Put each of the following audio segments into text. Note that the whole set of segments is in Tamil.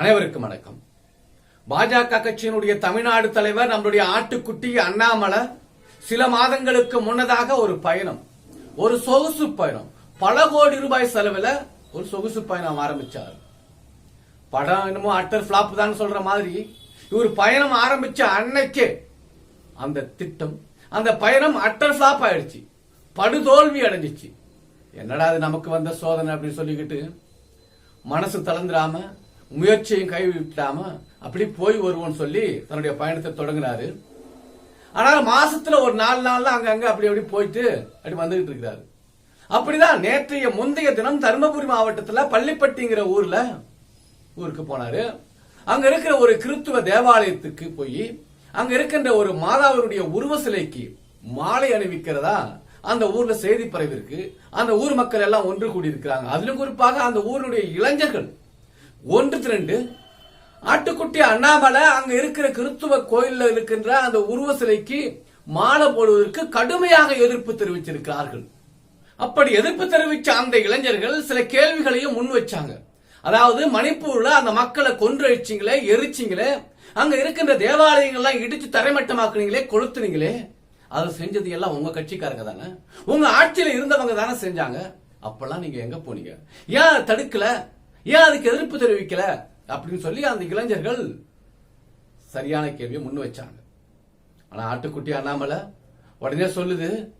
அனைவருக்கும் வணக்கம். பாஜக கட்சியினுடைய தமிழ்நாடு தலைவர் நம்முடைய ஆட்டுக்குட்டி அண்ணாமலை சில மாதங்களுக்கு முன்னதாக ஒரு பயணம் ஒரு சொகுசு பயணம். பல கோடி ரூபாய் செலவில் ஒரு சொகுசு பயணம் ஆரம்பிச்சார். படம் என்னமோ அட்டர் ஃபிளாப் தான் சொல்ற மாதிரி இவர் பயணம் ஆரம்பிச்ச அன்னைக்கே அந்த திட்டம் அந்த பயணம் அட்டர் ஃபிளாப் ஆயிடுச்சு. படுதோல்வி அடைஞ்சிச்சு. என்னடா அது நமக்கு வந்த சோதனை அப்படின்னு சொல்லிக்கிட்டு மனசு தளர்ந்துடாம முயற்சியும் கைவிட்டாம அப்படி போய் வருவோம்னு சொல்லி தன்னுடைய பயணத்தை தொடங்கினாரு. ஆனால் மாசத்துல ஒரு நாலு நாள்ல அங்கங்க அப்படி அப்படி போயிட்டு அப்படி வந்துகிட்டு இருக்கிறாரு. அப்படிதான் நேற்றைய முந்தைய தினம் தருமபுரி மாவட்டத்துல பள்ளிப்பட்டிங்கிற ஊர்ல ஊருக்கு போனாரு. அங்க இருக்கிற ஒரு கிறித்துவ தேவாலயத்துக்கு போய் அங்க இருக்கின்ற ஒரு மாதாவினுடைய உருவ சிலைக்கு மாலை அணிவிக்கிறதா அந்த ஊர்ல செய்தி பரவிருக்கு அந்த ஊர் மக்கள் எல்லாம் ஒன்று கூடி இருக்கிறாங்க அதிலும் குறிப்பாக அந்த ஊருடைய இளைஞர்கள் ஒன்று ரெண்டு. ஆட்டுக்குட்டி அண்ணாமலை அங்க இருக்கிற கிறிஸ்துவ கோயில்ல இருக்கின்ற அந்த உருவ சிலைக்கு மாலை போடுவதற்கு கடுமையாக எதிர்ப்பு தெரிவிச்சிருக்கிறார்கள் அப்படி எதிர்ப்பு தெரிவித்த அந்த இளைஞர்கள் சில கேள்விகளையும் முன் வச்சாங்க. அதாவது மணிப்பூர்ல அந்த மக்களை கொன்றழிச்சிங்களே எரிச்சிங்களே அங்க இருக்கின்ற தேவாலயங்கள்லாம் இடிச்சு தரைமட்டமாக்குனீங்களே கொளுத்துனீங்களே அதை செஞ்சது எல்லாம் உங்க கட்சிக்காரங்க தானே? உங்க ஆட்சியில இருந்தவங்க தானே செஞ்சாங்க? அப்பெல்லாம் நீங்க எங்க போனீங்க? ஏன் தடுக்கல? ஏன் அதுக்கு எதிர்ப்பு தெரிவிக்கல? அப்படின்னு சொல்லி அந்த இளைஞர்கள் சரியான கேள்வியை முன் வச்சாங்க. ஆனா ஆட்டுக்குட்டி அண்ணாமலை உடனே சொல்லுது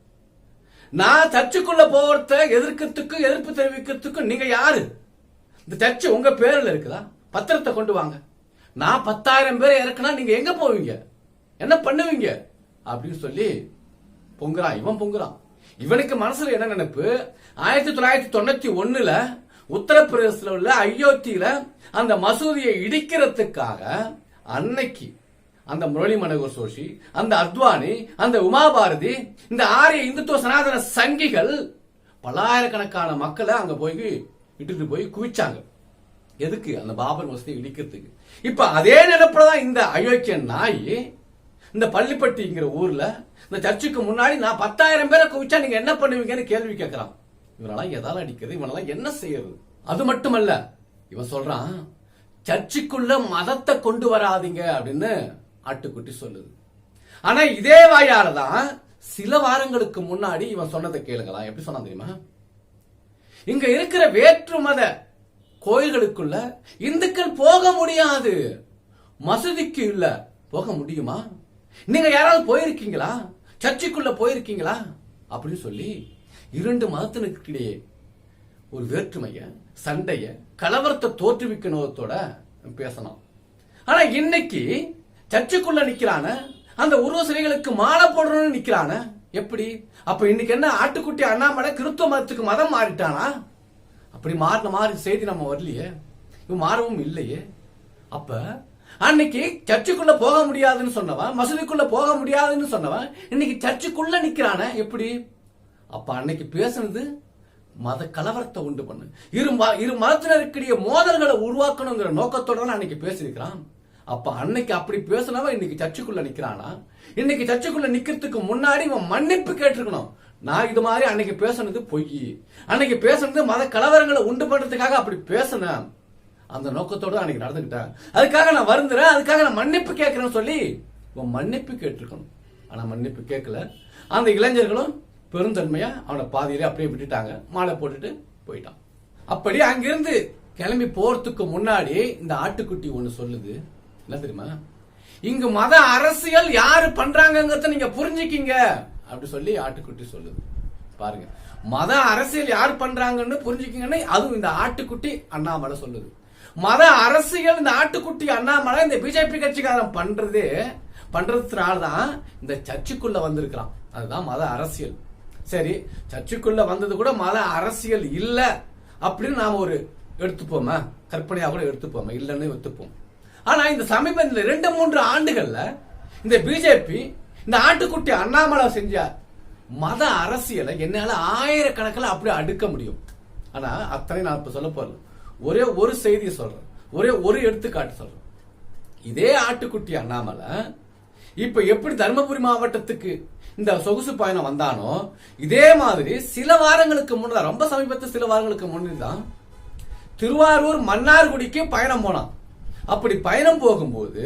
நான் சர்ச்சுக்குள்ள போறத எதிர்க்கிறதுக்கு எதிர்ப்பு தெரிவிக்கிறதுக்கு நீங்க யாரு? இந்த சர்ச்சு உங்க பேரில் இருக்குதா? பத்திரத்தை கொண்டு வாங்க. நான் பத்தாயிரம் பேரை இறக்குனா நீங்க எங்க போவீங்க? என்ன பண்ணுவீங்க? அப்படின்னு சொல்லி பொங்குறான். இவன் பொங்குறான். இவனுக்கு மனசுல என்ன நினைப்பு? ஆயிரத்தி தொள்ளாயிரத்தி தொண்ணூத்தி ஒண்ணுல உத்தரப்பிரதேசத்தில் உள்ள அயோத்தியில அந்த மசூதியை இடிக்கிறதுக்காக அன்னைக்கு அந்த முரளி மனோகர் சோஷி அந்த அத்வானி அந்த உமாபாரதி இந்த ஆரிய இந்துத்துவ சனாதன சங்கிகள் பல்லாயிரக்கணக்கான மக்களை அங்க போய் இட்டுட்டு போய் குவிச்சாங்க. எதுக்கு? அந்த பாபர் மசூதியை இடிக்கிறதுக்கு. இப்ப அதே நிலப்புல தான் இந்த அயோக்கிய நாய் இந்த பள்ளிப்பட்டிங்கிற ஊர்ல இந்த சர்ச்சுக்கு முன்னாடி நான் பத்தாயிரம் பேரை குவிச்சா நீங்க என்ன பண்ணுவீங்கன்னு கேள்வி கேட்கறான் இவனெல்லாம் எதால அடிக்கிறது? இவனெல்லாம் என்ன செய்யறது? அது மட்டுமல்ல இவன் சொல்றான் சர்ச்சுக்குள்ள மதத்தை கொண்டு வராதீங்க அப்படின்னு ஆட்டுக்குட்டி சொல்லுது. ஆனா இதே வாயால தான் சில வாரங்களுக்கு முன்னாடி இவன் சொன்னதை கேளுங்களா எப்படி சொன்னான் தெரியுமா? இங்க இருக்கிற வேற்று மத கோயில்களுக்குள்ள இந்துக்கள் போக முடியாது. மசூதிக்கு இல்ல. போக முடியுமா? நீங்க யாராவது போயிருக்கீங்களா? சர்ச்சுக்குள்ள போயிருக்கீங்களா? அப்படின்னு சொல்லி இரண்டு மதத்தினருக்கிடையே ஒரு வேற்றுமைய சண்டைய கலவரத்தை தோற்றுவிக்க நோக்கத்தோட பேசணும். ஆனா இன்னைக்கு சர்ச்சுக்குள்ள நிக்கிறான அந்த உருவ சிலைகளுக்கு மாலை போடணும்னு நிக்கிறான எப்படி? அப்ப இன்னைக்கு என்ன ஆட்டுக்குட்டி அண்ணாமலை கிறிஸ்துவ மதத்துக்கு மதம் மாறிட்டானா? அப்படி மாறின மாறி செய்தி நம்ம வரலையே. இவன் மாறவும் இல்லையே. அப்ப அன்னைக்கு சர்ச்சுக்குள்ள போக முடியாதுன்னு சொன்னவன் மசூதிக்குள்ள போக முடியாதுன்னு சொன்னவன் இன்னைக்கு சர்ச்சுக்குள்ள நிக்கிறான எப்படி? அப்ப அன்னைக்கு பேசுனது மத கலவரத்தை உண்டு பண்ணு. இரு ம- இரு மதத்தினருக்கிடையே மோதல்களை உருவாக்கணுங்கிற நோக்கத்தோட தான் அன்னைக்கு பேசியிருக்கிறான். அப்ப அன்னைக்கு அப்படி பேசினவன் இன்னைக்கு சர்ச்சுக்குள்ள நிக்கிறானா? இன்னைக்கு சர்ச்சுக்குள்ள நிக்கிறதுக்கு முன்னாடி இவன் மன்னிப்பு கேட்டிருக்கணும். நான் இது மாதிரி அன்னைக்கு பேசுனது பொய். அன்னைக்கு பேசுனது மத கலவரங்களை உண்டு பண்றதுக்காக அப்படி பேசினேன். அந்த நோக்கத்தோட அன்னைக்கு நடந்துக்கிட்டேன் அதுக்காக நான் வருந்துறேன் அதுக்காக நான் மன்னிப்பு கேட்கிறேன்னு சொல்லி இவன் மன்னிப்பு கேட்டிருக்கணும். ஆனா மன்னிப்பு கேட்கல. அந்த இளைஞர்களும் பெருந்தன்மையா அவனை பாதியிலே அப்படியே விட்டுட்டாங்க. மாலை போட்டுட்டு போயிட்டான். அப்படி அங்கிருந்து கிளம்பி போறதுக்கு முன்னாடி இந்த ஆட்டுக்குட்டி ஒண்ணு சொல்லுது. என்ன தெரியுமா? இங்கு மத அரசியல் யாரு பண்றாங்கங்கறத நீங்க புரிஞ்சுக்கிங்க. அப்படி சொல்லி ஆட்டுக்குட்டி சொல்லுது. பாருங்க. மத அரசியல் யார் பண்றாங்கன்னு புரிஞ்சுக்கிங்கன்னு அதுவும் இந்த ஆட்டுக்குட்டி அண்ணாமலை சொல்லுது. மத அரசியல் இந்த ஆட்டுக்குட்டி அண்ணாமலை இந்த பிஜேபி கட்சிக்காரன் பண்றது பண்றதுனால தான் இந்த சர்ச்சுக்குள்ள வந்திருக்கிறான். அதுதான் மத அரசியல். சரி சர்ச்சுக்குள்ள வந்தது கூட மத அரசியல் இல்ல அப்படின்னு நாம ஒரு எடுத்துப்போமா? கற்பனையா கூட எடுத்துப்போமா? இல்லைன்னு எடுத்துப்போம் ஆனா இந்த சமீபத்தில் ரெண்டு மூன்று ஆண்டுகள்ல இந்த பிஜேபி இந்த ஆட்டுக்குட்டி அண்ணாமலை செஞ்ச மத அரசியலை என்னால ஆயிரக்கணக்கில் அப்படி அடுக்க முடியும். ஆனா அத்தனை நான் இப்ப சொல்ல போறேன் ஒரே ஒரு செய்தி சொல்றேன். ஒரே ஒரு எடுத்துக்காட்டு சொல்றேன். இதே ஆட்டுக்குட்டி அண்ணாமலை இப்ப எப்படி தருமபுரி மாவட்டத்துக்கு இந்த சொகுசு பயணம் வந்தானோ இதே மாதிரி சில வாரங்களுக்கு முன்னதான் ரொம்ப சமீபத்து சில வாரங்களுக்கு முன்னதான் தான் திருவாரூர் மன்னார்குடிக்கு பயணம் போனான். அப்படி பயணம் போகும்போது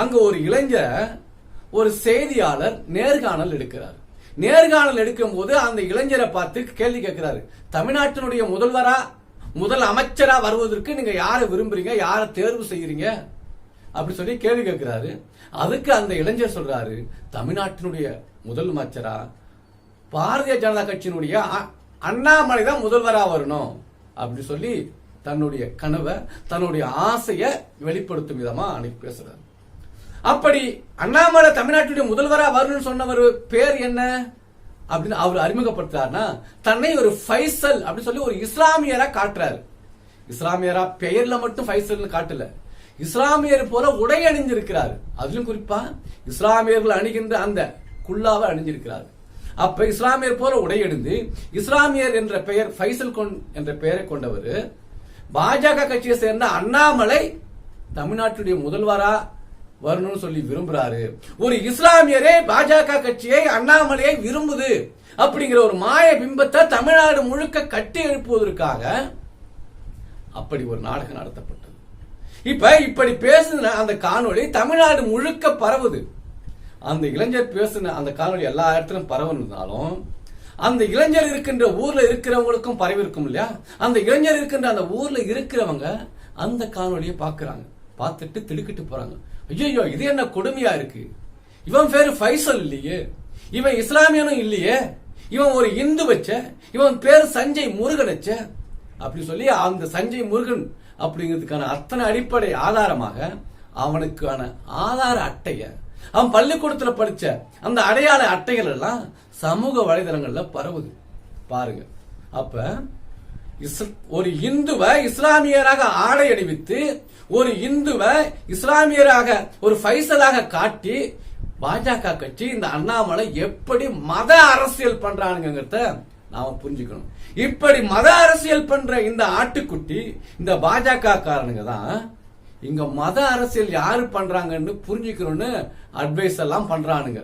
அங்க ஒரு இளைஞர் ஒரு செய்தியாளர் நேர்காணல் எடுக்கிறார். நேர்காணல் எடுக்கும் போது அந்த இளைஞரை பார்த்து கேள்வி கேட்கிறாரு. தமிழ்நாட்டினுடைய முதல்வரா முதல் அமைச்சரா வருவதற்கு நீங்க யாரை விரும்புறீங்க யாரை தேர்வு செய்யறீங்க? அப்படி சொல்லி கேள்வி கேட்கிறாரு. அதுக்கு அந்த இளைஞர் சொல்றாரு தமிழ்நாட்டினுடைய முதலமைச்சரா பாரதிய ஜனதா கட்சியினுடைய அ- அண்ணாமலை தான் முதல்வரா வரணும். அப்படி சொல்லி தன்னுடைய கனவை தன்னுடைய ஆசையை வெளிப்படுத்தும் விதமா அன்னைக்கு பேசுறாரு. அப்படி அண்ணாமலை தமிழ்நாட்டுடைய முதல்வரா வரணும்னு சொன்னவர் பேர் என்ன? அப்படின்னு அவர் அறிமுகப்படுத்துறாருன்னா தன்னை ஒரு ஃபைசல் அப்படின்னு சொல்லி ஒரு இஸ்லாமியரா காட்டுறாரு. இஸ்லாமியரா பெயர்ல மட்டும் ஃபைசல்னு காட்டல. இஸ்லாமியர் போல உடை அணிஞ்சிருக்கிறார் அதிலும் குறிப்பா இஸ்லாமியர்கள் அணிகின்ற அந்த குல்லாவை அணிஞ்சிருக்கிறார் அப்ப இஸ்லாமியர் போல உடை அணிந்து இஸ்லாமியர் என்ற பெயர் ஃபைசல் கொண்- என்ற பெயரை கொண்டவர். பாஜக கட்சியை சேர்ந்த அண்ணாமலை தமிழ்நாட்டுடைய முதல்வரா வரணும்னு சொல்லி விரும்புறாரு. ஒரு இஸ்லாமியரே பாஜக கட்சியை அண்ணாமலையை விரும்புது அப்படிங்கிற ஒரு மாய பிம்பத்தை தமிழ்நாடு முழுக்க கட்டி எழுப்புவதற்காக அப்படி ஒரு நாடகம் நடத்தப்பட்டது. இப்ப இப்படி பேசுன அந்த காணொளி தமிழ்நாடு முழுக்க பரவுது. அந்த இளைஞர் பேசுன அந்த காணொளி எல்லா இடத்திலும் பரவுனாலும் அந்த இளைஞர் இருக்கின்ற ஊர்ல இருக்கிறவங்களுக்கும் பரவி இருக்கும் இல்லையா? அந்த இளைஞர் இருக்கின்ற அந்த ஊர்ல இருக்கிறவங்க அந்த காணொலியை பாக்குறாங்க. பார்த்துட்டு திடுக்கிட்டு போறாங்க. ஐயோ இது என்ன கொடுமையா இருக்கு? இவன் பேரு ஃபைசல் இல்லையே. இவன் இஸ்லாமியனும் இல்லையே. இவன் ஒரு இந்து வச்ச இவன் பேரு சஞ்சய் முருகன் வச்ச. அப்படி சொல்லி அந்த சஞ்சய் முருகன் அப்படிங்கிறதுக்கான அத்தனை அடிப்படை ஆதாரமாக அவனுக்கான ஆதார அட்டைய அவன் பள்ளிக்கூடத்துல படிச்ச அந்த அடையாள அட்டைகள் எல்லாம் சமூக வலைதளங்கள்ல பரவுது. பாருங்க. அப்ப இஸ்- ஒரு இந்துவை இஸ்லாமியராக ஆடை அணிவித்து ஒரு இந்துவை இஸ்லாமியராக ஒரு ஃபைசலாக காட்டி பாஜக கட்சி இந்த அண்ணாமலை எப்படி மத அரசியல் பண்றானுங்கிறத நாம புரிஞ்சுக்கணும். இப்படி மத அரசியல் பண்ற இந்த ஆட்டுக்குட்டி இந்த பாஜக காரனுங்க தான் இங்க மத அரசியல் யாரு பண்றாங்கன்னு புரிஞ்சுக்கணும்னு அட்வைஸ் எல்லாம் பண்றானுங்க.